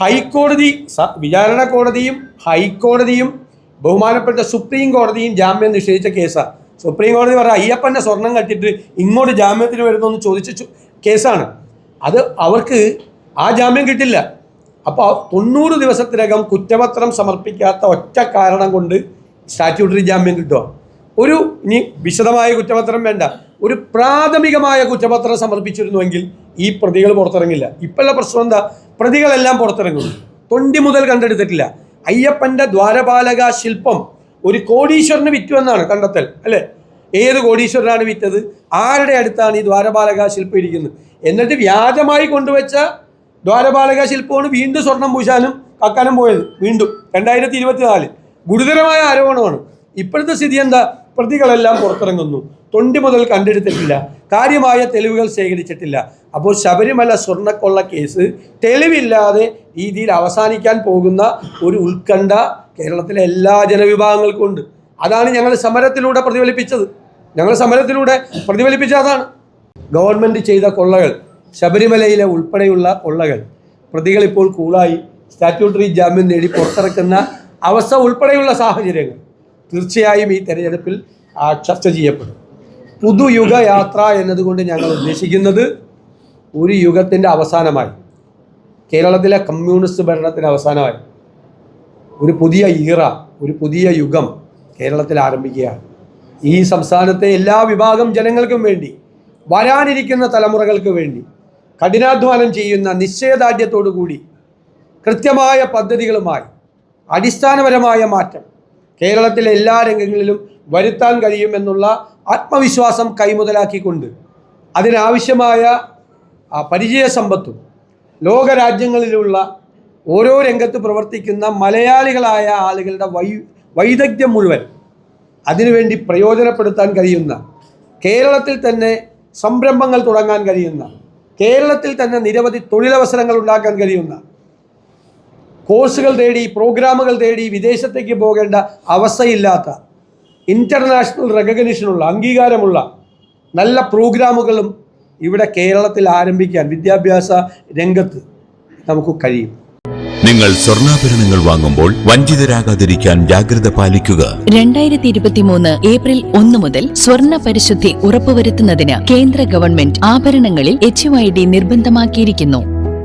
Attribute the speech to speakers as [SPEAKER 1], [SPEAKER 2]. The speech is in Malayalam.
[SPEAKER 1] ഹൈക്കോടതി വിചാരണ കോടതിയും ഹൈക്കോടതിയും ബഹുമാനപ്പെട്ട സുപ്രീം കോടതിയും ജാമ്യം നിഷേധിച്ച കേസാണ് സുപ്രീം കോടതി പറഞ്ഞ അയ്യപ്പന്റെ സ്വർണം കട്ടിട്ട് ഇങ്ങോട്ട് ജാമ്യത്തിന് വരുന്നു ചോദിച്ച കേസാണ്. അത് അവർക്ക് ആ ജാമ്യം കിട്ടില്ല. അപ്പോൾ തൊണ്ണൂറ് ദിവസത്തിനകം കുറ്റപത്രം സമർപ്പിക്കാത്ത ഒറ്റ കാരണം കൊണ്ട് സ്റ്റാറ്റ്യൂട്ടറി ജാമ്യം കിട്ടുക ഒരു ഇനി വിശദമായ കുറ്റപത്രം വേണ്ട. ഒരു പ്രാഥമികമായ കുറ്റപത്രം സമർപ്പിച്ചിരുന്നുവെങ്കിൽ ഈ പ്രതികൾ പുറത്തിറങ്ങില്ല. ഇപ്പോഴുള്ള പ്രശ്നം എന്താ? പ്രതികളെല്ലാം പുറത്തിറങ്ങുന്നു. തൊണ്ടി മുതൽ കണ്ടെടുത്തിട്ടില്ല. അയ്യപ്പന്റെ ദ്വാരപാലക ശില്പം ഒരു കോടീശ്വരന് വിറ്റു എന്നാണ് കണ്ടെത്തൽ അല്ലേ? ഏത് കോടീശ്വരനാണ് വിറ്റത്? ആരുടെ അടുത്താണ് ഈ ദ്വാരപാലക ശില്പം ഇരിക്കുന്നത്? എന്നിട്ട് വ്യാജമായി കൊണ്ടുവച്ച ദ്വാരപാലക ശില്പമാണ് വീണ്ടും സ്വർണം പൂശാനും കക്കാനും പോയത്. വീണ്ടും രണ്ടായിരത്തി ഇരുപത്തിനാല്. ഗുരുതരമായ ആരോപണമാണ്. ഇപ്പോഴത്തെ സ്ഥിതി എന്താ? പ്രതികളെല്ലാം പുറത്തിറങ്ങുന്നു. തൊണ്ടി മുതൽ കണ്ടെടുത്തിട്ടില്ല. കാര്യമായ തെളിവുകൾ ശേഖരിച്ചിട്ടില്ല. അപ്പോൾ ശബരിമല സ്വർണക്കൊള്ള കേസ് തെളിവില്ലാതെ രീതിയിൽ അവസാനിക്കാൻ പോകുന്ന ഒരു ഉത്കണ്ഠ കേരളത്തിലെ എല്ലാ ജനവിഭാഗങ്ങൾക്കും ഉണ്ട്. അതാണ് ഞങ്ങൾ സമരത്തിലൂടെ പ്രതിഫലിപ്പിച്ചത്. ഞങ്ങൾ സമരത്തിലൂടെ പ്രതിഫലിപ്പിച്ച അതാണ്. ഗവൺമെന്റ് ചെയ്ത കൊള്ളകൾ ശബരിമലയിലെ ഉൾപ്പെടെയുള്ള കൊള്ളകൾ പ്രതികൾ ഇപ്പോൾ കൂളായി സ്റ്റാറ്റ്യൂട്ടറി ജാമ്യം നേടി പുറത്തിറക്കുന്ന അവസ്ഥ ഉൾപ്പെടെയുള്ള സാഹചര്യങ്ങൾ. തീർച്ചയായും ഈ തെരഞ്ഞെടുപ്പിൽ ചർച്ച ചെയ്യപ്പെടും. പുതുയുഗ യാത്ര എന്നതുകൊണ്ട് ഞങ്ങൾ ഉദ്ദേശിക്കുന്നത് ഒരു യുഗത്തിന്റെ അവസാനമായി കേരളത്തിലെ കമ്മ്യൂണിസ്റ്റ് ഭരണത്തിന്റെ അവസാനമായി ഒരു പുതിയ ഈറ ഒരു പുതിയ യുഗം കേരളത്തിൽ ആരംഭിക്കുകയാണ്. ഈ സംസ്ഥാനത്തെ എല്ലാ വിഭാഗം ജനങ്ങൾക്കും വേണ്ടി വരാനിരിക്കുന്ന തലമുറകൾക്ക് വേണ്ടി കഠിനാധ്വാനം ചെയ്യുന്ന നിശ്ചയദാർഢ്യത്തോടു കൂടി കൃത്യമായ പദ്ധതികളുമായി അടിസ്ഥാനപരമായ മാറ്റം കേരളത്തിലെ എല്ലാ രംഗങ്ങളിലും വരുത്താൻ കഴിയുമെന്നുള്ള ആത്മവിശ്വാസം കൈമുതലാക്കിക്കൊണ്ട് അതിനാവശ്യമായ പരിചയസമ്പത്തും ലോകരാജ്യങ്ങളിലുള്ള ഓരോ രംഗത്ത് പ്രവർത്തിക്കുന്ന മലയാളികളായ ആളുകളുടെ വൈ വൈദഗ്ധ്യം മുഴുവൻ അതിനുവേണ്ടി പ്രയോജനപ്പെടുത്താൻ കഴിയുന്ന കേരളത്തിൽ തന്നെ സംരംഭങ്ങൾ തുടങ്ങാൻ കഴിയുന്ന കേരളത്തിൽ തന്നെ നിരവധി തൊഴിലവസരങ്ങൾ ഉണ്ടാക്കാൻ കഴിയുന്ന കോഴ്സുകൾ തേടി പ്രോഗ്രാമുകൾ തേടി വിദേശത്തേക്ക് പോകേണ്ട അവസ്ഥയില്ലാത്ത ഇന്റർനാഷണൽ റെക്കഗ്നിഷനുള്ള അംഗീകാരമുള്ള നല്ല പ്രോഗ്രാമുകളും ഇവിടെ കേരളത്തിൽ ആരംഭിക്കാൻ വിദ്യാഭ്യാസ രംഗത്ത് നമുക്ക് കഴിയും.
[SPEAKER 2] നിങ്ങൾ സ്വർണാഭരണങ്ങൾ വാങ്ങുമ്പോൾ വഞ്ചിതരാകാതിരിക്കാൻ ജാഗ്രത പാലിക്കുക.
[SPEAKER 3] രണ്ടായിരത്തി ഇരുപത്തിമൂന്ന് ഏപ്രിൽ ഒന്ന് മുതൽ സ്വർണ പരിശുദ്ധി ഉറപ്പുവരുത്തുന്നതിന് കേന്ദ്ര ഗവൺമെന്റ് ആഭരണങ്ങളിൽ എച്ച് ഐ ഡി നിർബന്ധമാക്കിയിരിക്കുന്നു.